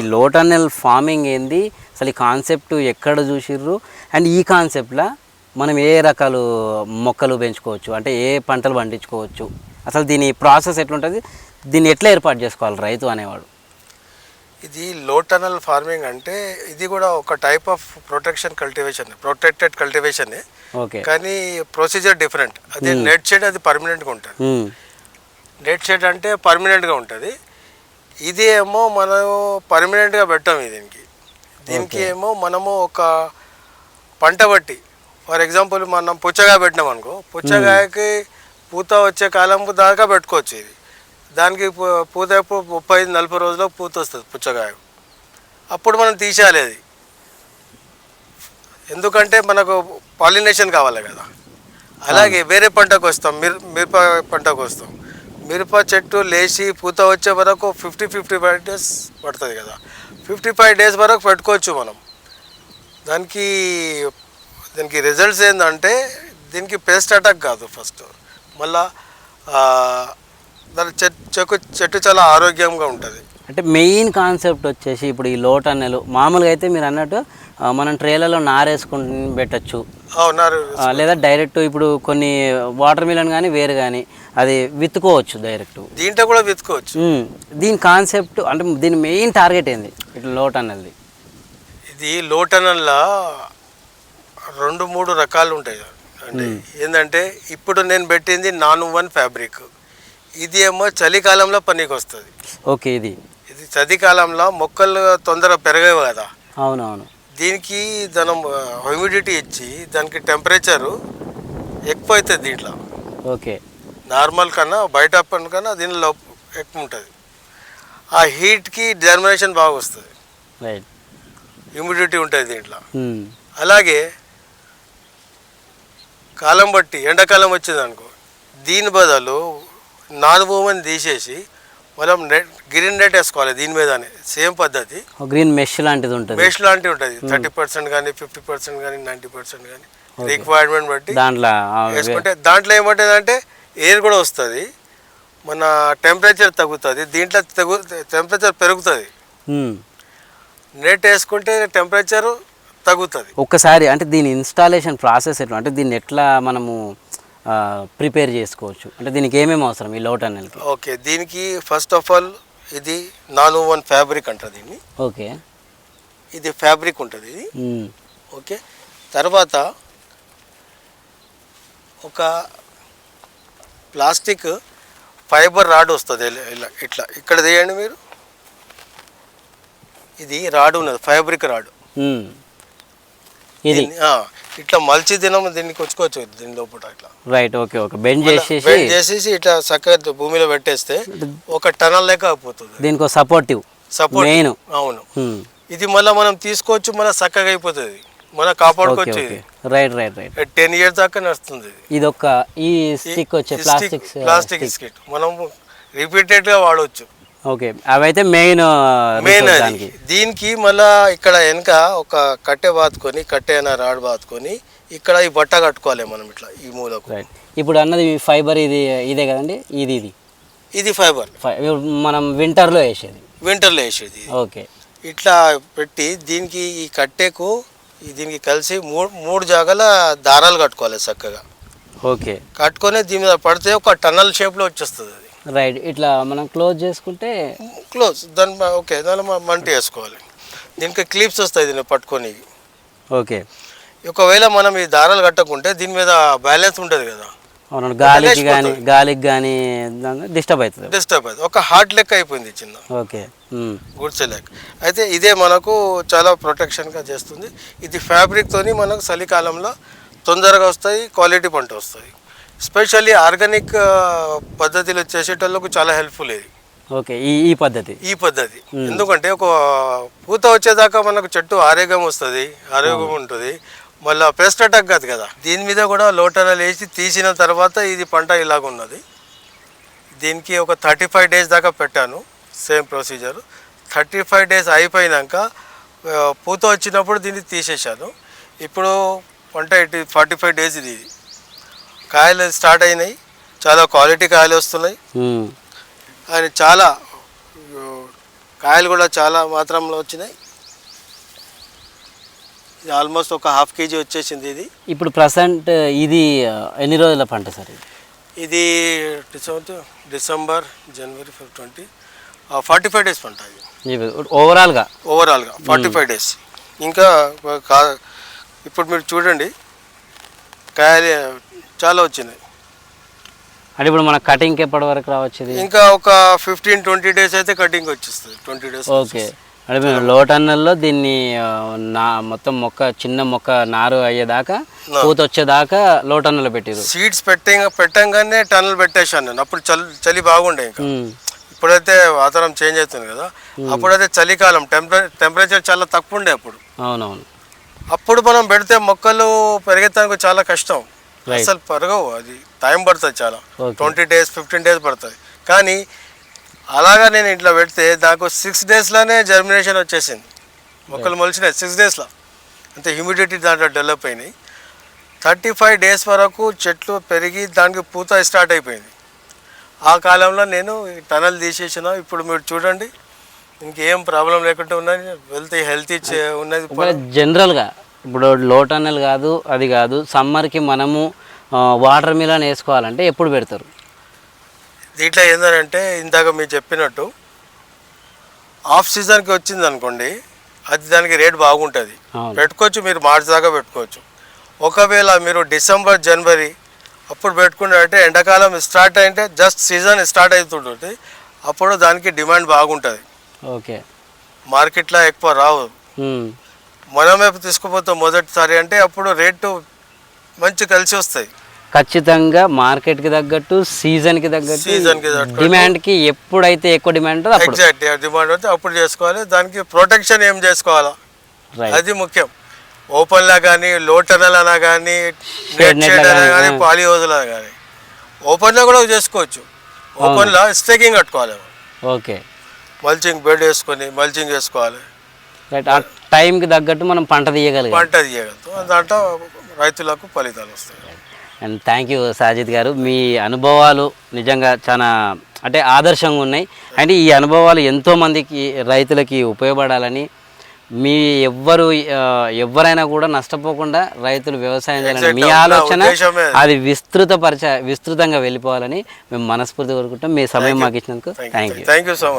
ఈ లోటన్నెల్ ఫార్మింగ్ ఏంది? అసలు ఈ కాన్సెప్ట్ ఎక్కడ చూసిర్రు? అండ్ ఈ కాన్సెప్ట్లో మనం ఏ రకాలు మొక్కలు పెంచుకోవచ్చు? అంటే ఏ పంటలు పండించుకోవచ్చు? అసలు దీని ప్రాసెస్ ఎట్లుంటుంది? దీన్ని ఎట్లా ఏర్పాటు చేసుకోవాలి రైతు అనేవాడు? ఇది లోటనల్ ఫార్మింగ్ అంటే ఇది కూడా ఒక type of protection cultivation protected cultivation. Okay. కానీ ప్రొసీజర్ డిఫరెంట్. అది నెట్ షెడ్ అది పర్మనెంట్గా ఉంటుంది. నెట్ షెడ్ అంటే పర్మనెంట్గా ఉంటుంది. ఇది ఏమో మనం పర్మనెంట్గా పెట్టాం దీనికి. దీనికి ఏమో మనము ఒక పంట బట్టి ఫర్ ఎగ్జాంపుల్ మనం పుచ్చగాయ పెట్టినాం అనుకో పుచ్చగాయకి పూత వచ్చే కాలం దాకా పెట్టుకోవచ్చు ఇది. దానికి పూత ఎప్పుడు ముప్పై ఐదు నలభై రోజుల్లో పూత వస్తుంది పుచ్చగాయ అప్పుడు మనం తీసేయాలి అది. ఎందుకంటే మనకు పాలినేషన్ కావాలి కదా. అలాగే వేరే పంటకు వస్తాం మిర్ మిరప పంటకు వస్తాం. మిరప చెట్టు లేచి పూత వచ్చే వరకు ఫిఫ్టీ ఫిఫ్టీ ఫైవ్ డేస్ పడుతుంది కదా. ఫిఫ్టీ ఫైవ్ డేస్ వరకు పెట్టుకోవచ్చు మనం. దానికి దీనికి రిజల్ట్స్ ఏంటంటే దీనికి పెస్ట్ అటాక్ కాదు ఫస్ట్ మళ్ళా దాని చెట్టు చెక్కు చెట్టు చాలా ఆరోగ్యంగా ఉంటుంది. అంటే మెయిన్ కాన్సెప్ట్ వచ్చేసి ఇప్పుడు ఈ లోటన్నెలు మామూలుగా అయితే మీరు అన్నట్టు మనం ట్రేలలో నారేసుకుని పెట్టచ్చు. లేదా డైరెక్ట్ ఇప్పుడు కొన్ని వాటర్ మిలన్ కానీ వేరు కానీ అది విత్తుకోవచ్చు డైరెక్ట్ దీంట్లో కూడా వెతుకోవచ్చు మ్మ్. దీని కాన్సెప్ట్ అంటే దీని మెయిన్ టార్గెట్ ఏంది? ఇట్లా లోట్ అన్నది. ఇది లోటనల్లా రెండు మూడు రకాలు ఉంటాయి. అంటే ఏంటంటే ఇప్పుడు నేను పెట్టింది నాన్ వన్ ఫ్యాబ్రిక్ ఇది ఏమో చలికాలంలో పనికి వస్తుంది ఓకే ఇది. ఇది చలికాలంలో మొక్కలు తొందరగా పెరగవు కదా. అవునవును. దీనికి దాని హ్యూమిడిటీ ఇచ్చి దానికి టెంపరేచరు ఎక్కువ అవుతుంది దీంట్లో. ఓకే. నార్మల్ కన్నా బయట పని కన్నా దీనిలో ఎక్కువ ఉంటుంది. ఆ హీట్కి జర్మినేషన్ బాగా వస్తుంది. హ్యూమిడిటీ ఉంటుంది దీంట్లో. అలాగే కాలం బట్టి ఎండాకాలం వచ్చింది అనుకో దీని బదులు నాన్ భూమిని తీసేసి మనం నెట్ గ్రీన్ నెట్ వేసుకోవాలి దీని మీదనే సేమ్ పద్ధతి. గ్రీన్ మెష్ లాంటిది ఉంటుంది. వేస్ట్ లాంటివి ఉంటుంది. థర్టీ పర్సెంట్ కానీ ఫిఫ్టీ పర్సెంట్ కానీ నైంటీ పర్సెంట్ కానీ రిక్వైర్మెంట్ బట్టి దాంట్లో వేసుకుంటే దాంట్లో ఏమంటుంది అంటే ఎయిర్ కూడా వస్తుంది. మన టెంపరేచర్ తగ్గుతుంది. దీంట్లో తగ్గు టెంపరేచర్ పెరుగుతుంది. నెట్ వేసుకుంటే టెంపరేచర్ తగ్గుతుంది. ఒక్కసారి అంటే దీని ఇన్స్టాలేషన్ ప్రాసెస్ ఎట్లా? అంటే దీన్ని ఎట్లా మనము ప్రిపేర్ చేసుకోవచ్చు? అంటే దీనికి ఏమేమి అవసరం ఈ లోట్ అన్నెల్కి ఓకే దీనికి ఫస్ట్ ఆఫ్ ఆల్ ఇది నాన్ ఓవన్ ఫ్యాబ్రిక్ అంటారు దీన్ని. ఓకే. ఇది ఫ్యాబ్రిక్ ఉంటుంది ఇది. ఓకే తర్వాత ఒక ప్లాస్టిక్ ఫైబర్ రాడ్ వస్తుంది. ఇలా- ఇట్లా. ఇక్కడ తీయండి మీరు. ఇది రాడ్ ఉన్నది ఫ్యాబ్రిక్ రాడ్. ఇది. ఇట్లా మల్చి దినం దీనికి వచ్చుకోవచ్చు దీని లోపల ఇట్లా. రైట్ ఓకే ఓకే బెండ్ చేసేసి బెండ్ చేసేసి ఇట్లా చక్కగా భూమిలో పెట్టేస్తే ఒక టనల్ లెక్క అయిపోతుంది. దీనికి సపోర్టివ్ సపోర్ట్ అవును. ఇది మళ్ళీ మనం తీసుకోవచ్చు మళ్ళీ చక్కగా అయిపోతుంది. ఓకే కాపాడుకోవచ్చు right right right ten years దాకా నడుస్తుంది ఇది. ఒక ఈ స్టిక్ వచ్చే ప్లాస్టిక్ ప్లాస్టిక్ స్కిట్ మనం రిపీటెడ్గా వాడవచ్చు ఓకే అవైతే మెయిన్ మెయిన్ అది. దీనికి. మళ్ళా ఇక్కడ వెనక ఒక కట్టె బాతుకొని కట్టె అయినా రాడ్ బాతుకొని ఇక్కడ ఈ బట్ట కట్టుకోవాలి మనం ఇట్లా ఈ మూలకు. ఇప్పుడు అన్నది ఫైబర్ ఇది ఇదే కదండి? ఇది ఇది. ఇది ఫైబర్ మనం వింటర్లో వేసేది. వింటర్లో వేసేది. ఓకే. ఇట్లా పెట్టి దీనికి ఈ కట్టెకు దీనికి కలిసి మూడు మూడు జాగాల దారాలు కట్టుకోవాలి చక్కగా. ఓకే. కట్టుకొని దీని మీద పడితే ఒక టన్నల్ షేప్లో వచ్చేస్తుంది అది. రైట్. ఇట్లా మనం క్లోజ్ చేసుకుంటే క్లోజ్. దాని ఓకే. దాని మంటి వేసుకోవాలి. దీనికి క్లిప్స్ వస్తాయి దీన్ని పట్టుకొని ఓకే. ఒకవేళ మనం ఈ దారాలు కట్టకుంటే దీని మీద బ్యాలెన్స్ ఉంటుంది కదా. అవును గాలికి కానీ గాలికి కానీ డిస్టర్బ్ అవుతుంది. డిస్టర్బ్ అవుతుంది. ఒక హార్ట్ లెక్క అయిపోయింది చిన్న. ఓకే. గుడ్సే లెక్క. అయితే ఇదే మనకు చాలా ప్రొటెక్షన్గా చేస్తుంది. ఇది ఫ్యాబ్రిక్తోని మనకు చలికాలంలో తొందరగా వస్తాయి క్వాలిటీ పంట వస్తాయి. స్పెషల్లీ ఆర్గానిక్ పద్ధతిలో చేసేటోళ్ళకు చాలా హెల్ప్ఫుల్ ఇది. ఓకే. ఈ ఈ పద్ధతి. ఈ పద్ధతి. ఎందుకంటే ఒక పూత వచ్చేదాకా మనకు చెట్టు ఆరోగ్యం వస్తుంది ఆరోగ్యం ఉంటుంది. మళ్ళీ పెస్ట్ అటాక్ కాదు కదా. దీని మీద కూడా లోటనలు వేసి తీసిన తర్వాత ఇది పంట ఇలాగ ఉన్నది. దీనికి ఒక థర్టీ ఫైవ్ డేస్ దాకా పెట్టాను same procedure thirty five days అయిపోయినాక పూత వచ్చినప్పుడు దీన్ని తీసేశాను. ఇప్పుడు పంట ఇటు ఫార్టీ ఫైవ్ డేస్ ఇది. కాయలు స్టార్ట్ అయినాయి చాలా క్వాలిటీ కాయలు వస్తున్నాయి. ఆయన చాలా కాయలు కూడా చాలా మాత్రంలో వచ్చినాయి. ఇది ఆల్మోస్ట్ ఒక హాఫ్ కేజీ వచ్చేసింది ఇది. ఇప్పుడు ప్రజెంట్ ఇది ఎన్ని రోజుల పంట సార్ ఇది? ఇది డిసెంబర్ డిసెంబర్ జనవరి ట్వంటీ ఫార్టీ ఫైవ్ డేస్ పంట ఇది. ఓవరాల్గా? ఓవరాల్గా ఫార్టీ ఫైవ్ డేస్. ఇంకా ఇప్పుడు మీరు చూడండి కాయలు చాలా వచ్చినాయి. అంటే ఇప్పుడు మన కటింగ్కి ఎప్పటి వరకు రావచ్చు ఇంకా ఒక ఫిఫ్టీన్ ట్వంటీ డేస్ అయితే కటింగ్ వచ్చేస్తుంది. Twenty days okay. అంటే మేము లోటన్నల్లో దీన్ని నా మొత్తం మొక్క చిన్న మొక్క నారు అయ్యేదాకా పూత వచ్చేదాకా లోటన్నలో పెట్టిరు సీడ్స్ పెట్టే పెట్టంగానే టన్నులు పెట్టేశాను నేను. అప్పుడు చలి చలి బాగుండే ఇంకా. ఇప్పుడైతే వాతావరణం చేంజ్ అవుతుంది కదా. అప్పుడైతే చలికాలం టెంపరే టెంపరేచర్ చాలా తక్కువ ఉండే అప్పుడు. అవునవును. అప్పుడు మనం పెడితే మొక్కలు పెరిగేదానికి చాలా కష్టం. అసలు పెరగవు. అది టైం పడుతుంది చాలా. ట్వంటీ డేస్ ఫిఫ్టీన్ డేస్ పడుతుంది. కానీ అలాగా నేను ఇట్లా పెడితే నాకు సిక్స్ డేస్లోనే జర్మినేషన్ వచ్చేసింది. మొక్కలు మొలిచినాయి సిక్స్ డేస్లో అంతే హ్యూమిడిటీ దాంట్లో డెవలప్ అయినాయి. థర్టీ ఫైవ్ డేస్ వరకు చెట్లు పెరిగి దానికి పూత స్టార్ట్ అయిపోయింది. ఆ కాలంలో నేను టనల్ తీసేసిన ఇప్పుడు మీరు చూడండి ఇంకేం ప్రాబ్లం లేకుండా ఉన్నది. వెళ్తే హెల్తీ ఉన్నది జనరల్గా ఇప్పుడు లోటన్నల్ కాదు అది కాదు సమ్మర్కి మనము వాటర్ మిలన్ వేసుకోవాలంటే ఎప్పుడు పెడతారు? దీంట్లో ఏంటంటే ఇందాక మీరు చెప్పినట్టు ఆఫ్ సీజన్కి వచ్చింది అనుకోండి అది దానికి రేట్ బాగుంటుంది. పెట్టుకోవచ్చు మీరు మార్చి దాకా పెట్టుకోవచ్చు. ఒకవేళ మీరు డిసెంబర్ జనవరి అప్పుడు పెట్టుకున్నారంటే ఎండాకాలం స్టార్ట్ అయితే జస్ట్ సీజన్ స్టార్ట్ అవుతుంటుంది అప్పుడు దానికి డిమాండ్ బాగుంటుంది. ఓకే. మార్కెట్లో ఎక్కువ రావు. మనమే తీసుకుపోతాం మొదటిసారి అంటే అప్పుడు రేటు మంచి కలిసి వస్తాయి. ఖచ్చితంగా మార్కెట్కి తగ్గట్టు సీజన్కి తగ్గట్టు సీజన్కి తగ్గట్టు. డిమాండ్కి ఎప్పుడైతే ఎక్కువ డిమాండ్ ఉంటుందో అప్పుడు. ఎగ్జాక్ట్ డిమాండ్ అయితే అప్పుడు చేసుకోవాలి. దానికి ప్రొటెక్షన్ ఏం చేసుకోవాలా? రైట్ అది ముఖ్యం. ఓపెన్ లా కానీ లో అనా కానీ నెట్ net షేడ్ లా అనా గానీ, కానీ ఆ. పాలిహౌజ్లా కానీ ఓపెన్లో కూడా చేసుకోవచ్చు. ఓపెన్లో స్టేకింగ్ కట్టుకోవాలి ఓకే. మల్చింగ్ బెడ్ వేసుకొని మల్చింగ్ వేసుకోవాలి. రైట్ ఆ టైంకి తగ్గట్టు మనం పంట తీయగలిగాం. పంట తీయగలుగుతాం. దాంట్లో రైతులకు ఫలితాలు వస్తాయి. అండ్ థ్యాంక్ యూ సాజిద్ గారు. మీ అనుభవాలు నిజంగా చాలా అంటే ఆదర్శంగా ఉన్నాయి. అండ్ ఈ అనుభవాలు ఎంతోమందికి రైతులకి ఉపయోగపడాలని మీ ఎవ్వరు ఎవరైనా కూడా నష్టపోకుండా రైతులు వ్యవసాయం చేయాలని మీ ఆలోచన అది. అది విస్తృత పరిచ విస్తృతంగా వెళ్ళిపోవాలని మేము మనస్ఫూర్తి కోరుకుంటాం. మీ సమయం మాకు ఇచ్చినందుకు thank you thank you so much